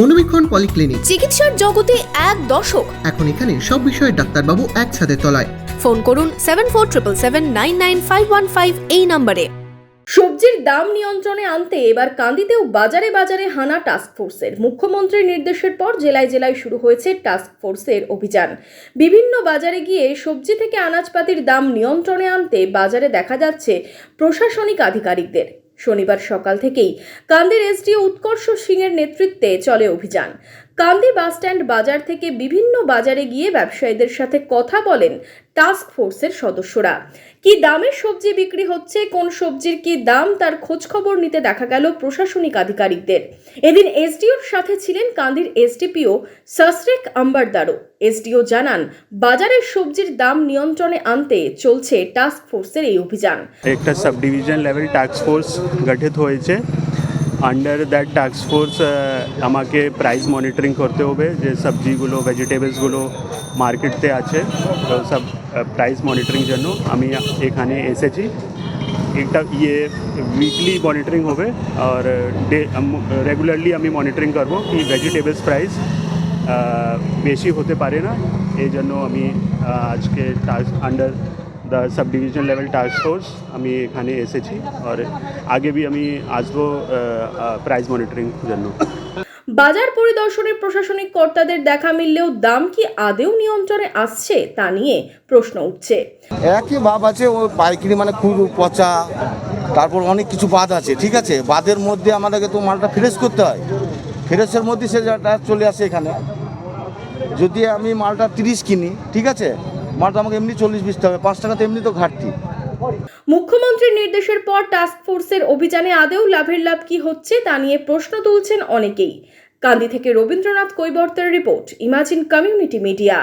মনোবীক্ষণ polyclinic. চিকিৎসার জগতে এক দশক এখন এখানে সব বিষয়ে ডাক্তারবাবু একসাথে তলায়। ফোন করুন seven four triple seven nine nine five one five এই নম্বরে। সবজির দাম নিয়ন্ত্রণে আনতে এবার কান্দিতেও বাজারে বাজারে হানা টাস্ক ফোর্সের মুখ্যমন্ত্রীর নির্দেশের পর জেলায় জেলায় শুরু হয়েছে টাস্ক ফোর্সের অভিযান। বিভিন্ন বাজারে গিয়ে সবজি থেকে আনাজপাতির দাম নিয়ন্ত্রণে আনতে বাজারে দেখা যাচ্ছে প্রশাসনিক আধিকারিকদের। শনিবার সকাল থেকেই কান্দির এসডিও উৎকর্ষ সিংয়ের নেতৃত্বে চলে অভিযান। কান্দি বাসস্ট্যান্ড বাজার থেকে বিভিন্ন বাজারে গিয়ে ব্যবসায়ীদের সাথে কথা বলেন টাস্ক ফোর্সের সদস্যরা। কি দামের সবজি বিক্রি হচ্ছে, কোন সবজির কি দাম, তার খোঁজ খবর নিতে দেখা গেল প্রশাসনিক আধিকারিকদের। এদিন এসডিওর সাথে ছিলেন কান্দির এসডিপিও সসরেক আম্বারদারও। এসডিও জানান, বাজারের সবজির দাম নিয়ন্ত্রণে আনতে চলছে টাস্ক ফোর্সের এই অভিযান। একটা sub division level task force গঠিত হয়েছে। আন্ডার দ্যাট টাস্ক ফোর্স আমাকে প্রাইস মনিটরিং করতে হবে যে সবজিগুলো ভেজিটেবলসগুলো মার্কেটতে আছে। তো সব প্রাইস মনিটরিং জন্য আমি এখানে এসেছি। একটা ইয়ে উইকলি মনিটরিং হবে আর ডে রেগুলারলি আমি মনিটরিং করব কি ভেজিটেবলস প্রাইস বেশি হতে পারে না। এই জন্য আমি আহ, আজকে task under the sub division level task force আমি এখানে এসেছি আর আগে বি আমি আসব প্রাইস মনিটরিং জন্য। বাজার পরিদর্শনে প্রশাসনিক কর্তাদের দেখা মিললেও দাম কি আদেও নিয়ন্ত্রণে আসছে তা নিয়ে প্রশ্ন উঠছে। একই ভাব আছে ও পাইকারি মানে খুব পচা তারপর অনেক কিছু বাদ আছে ঠিক আছে? বাদের মধ্যে আমাদেরকে তো মালটা ফ্রেশ করতে হয়। ফ্রেশের মধ্যে সেটা চলে আসে এখানে। যদি আমি মালটা তিরিশ কিনি ঠিক আছে? মালটা আমাকে এমনি চল্লিশ বিশতে হবে পাঁচ টাকা তো এমনি তো ঘাটতি। মুখ্যমন্ত্রীর নির্দেশের পর টাস্ক ফোর্সের অভিযানে আদেও লাভের লাভ কি হচ্ছে তা নিয়ে প্রশ্ন তুলছেন অনেকেই। কান্দি থেকে রবীন্দ্রনাথ কৈবর্তের রিপোর্ট, ইমাজিন কমিউনিটি মিডিয়া।